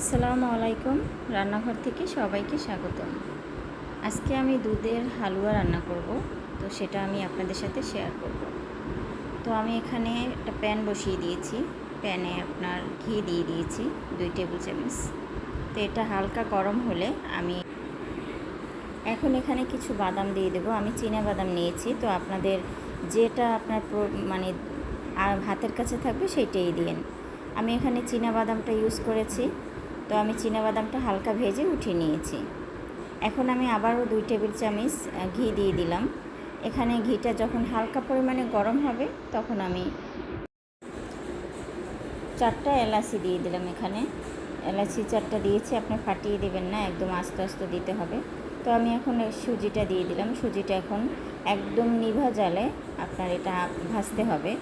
আসসালামু আলাইকুম। রান্নাঘর থেকে সবাইকে স্বাগতম। আজকে আমি দুধের হালুয়া রান্না করব, তো সেটা আমি আপনাদের সাথে শেয়ার করব। তো আমি এখানে একটা প্যান বসিয়ে দিয়েছি। প্যানে আপনার ঘি দিয়ে দিয়েছি, দুই টেবিল চামচ। তো এটা হালকা গরম হলে আমি এখন এখানে কিছু বাদাম দিয়ে দেবো। আমি চীনা বাদাম নিয়েছি, তো আপনাদের যেটা আপনার মানে হাতের কাছে থাকবে সেইটাই দিন। আমি এখানে চীনা বাদামটা ইউজ করেছি। তো আমি বাদামটা হালকা ভেজে উঠিয়ে নিয়েছি। এখন আমি আবারও দুই টেবিল চামচ ঘি দিয়ে দিলাম। এখানে ঘিটা যখন হালকা পরিমাণে গরম হবে, তখন আমি চারটা এলাচি দিয়ে দিলাম এখানে। এলাচি চারটা দিয়েছি, আপনি ফাটিয়ে দেবেন না, একদম আস্তে আস্তে দিতে হবে। তো আমি এখন সুজিটা দিয়ে দিলাম। সুজিটা এখন একদম নিভা জালে আপনার এটা ভাজতে হবে।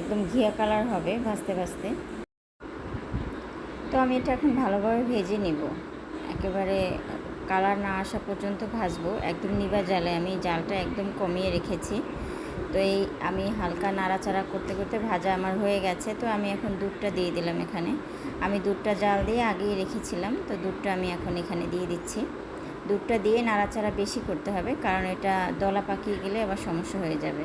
একদম ঘিয়া কালার হবে ভাজতে ভাজতে। তো আমি এটা এখন ভালোভাবে ভেজে নেব। একেবারে কালার না আসা পর্যন্ত ভাজবো। একদম নিভা জালে। আমি জালটা একদম কমিয়ে রেখেছি। তো এই আমি হালকা নাড়াচাড়া করতে করতে ভাজা আমার হয়ে গেছে। তো আমি এখন দুধটা দিয়ে দিলাম এখানে। আমি দুধটা জাল দিয়ে আগেই রেখেছিলাম। তো দুধটা আমি এখন এখানে দিয়ে দিচ্ছি। দুধটা দিয়ে নাড়াচাড়া বেশি করতে হবে। কারণ এটা দলা পাকিয়ে গেলে আবার সমস্যা হয়ে যাবে।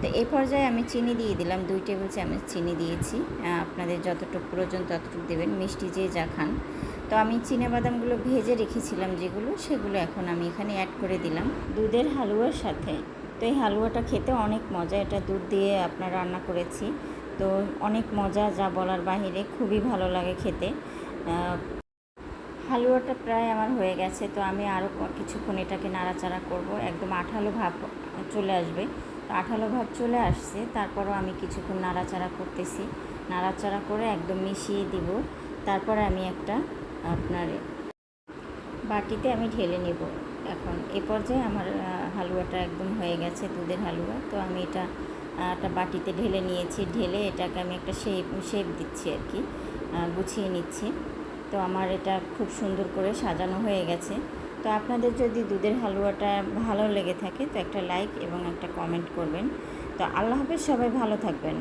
তো এই পর্যায়ে আমি চিনি দিয়ে দিলাম, দুই টেবিল চামচ চিনি দিয়েছি। আপনাদের যতটুকু প্রয়োজন ততটুকু দেবেন, মিষ্টি যে যা খান। তো আমি বাদামগুলো ভেজে রেখেছিলাম যেগুলো, সেগুলো এখন আমি এখানে অ্যাড করে দিলাম। দুধের হালুয়ার সাথে, তো এই হালুয়াটা খেতে অনেক মজা, এটা দুধ দিয়ে আপনার রান্না করেছি। তো অনেক মজা যা বলার বাহিরে, খুবই ভালো লাগে খেতে। হালুয়াটা প্রায় আমার হয়ে গেছে, তো আমি আরও কিছুক্ষণ এটাকে নাড়াচাড়া করব। একদম আঠালো ভাব চলে আসবে। তো আঠালো ভাব চলে আসছে, তারপরও আমি কিছুক্ষণ নাড়াচাড়া করতেছি। নাড়াচাড়া করে একদম মিশিয়ে দিব। তারপরে আমি একটা আপনার বাটিতে আমি ঢেলে নেব। এখন এ পর্যায়ে আমার হালুয়াটা একদম হয়ে গেছে, দুধের হালুয়া। তো আমি এটা একটা বাটিতে ঢেলে নিয়েছি। ঢেলে এটাকে আমি একটা শেপ শেপ দিচ্ছি আর কি গুছিয়ে নিচ্ছি। তো আমার এটা খুব সুন্দর করে সাজানো হয়ে গেছে। তো আপনাদের যদি দুধের হালুয়াটা ভালো লেগে থাকে, তো একটা লাইক এবং একটা কমেন্ট করবেন। তো আল্লাহ হাফেজ, সবাই ভালো থাকবেন।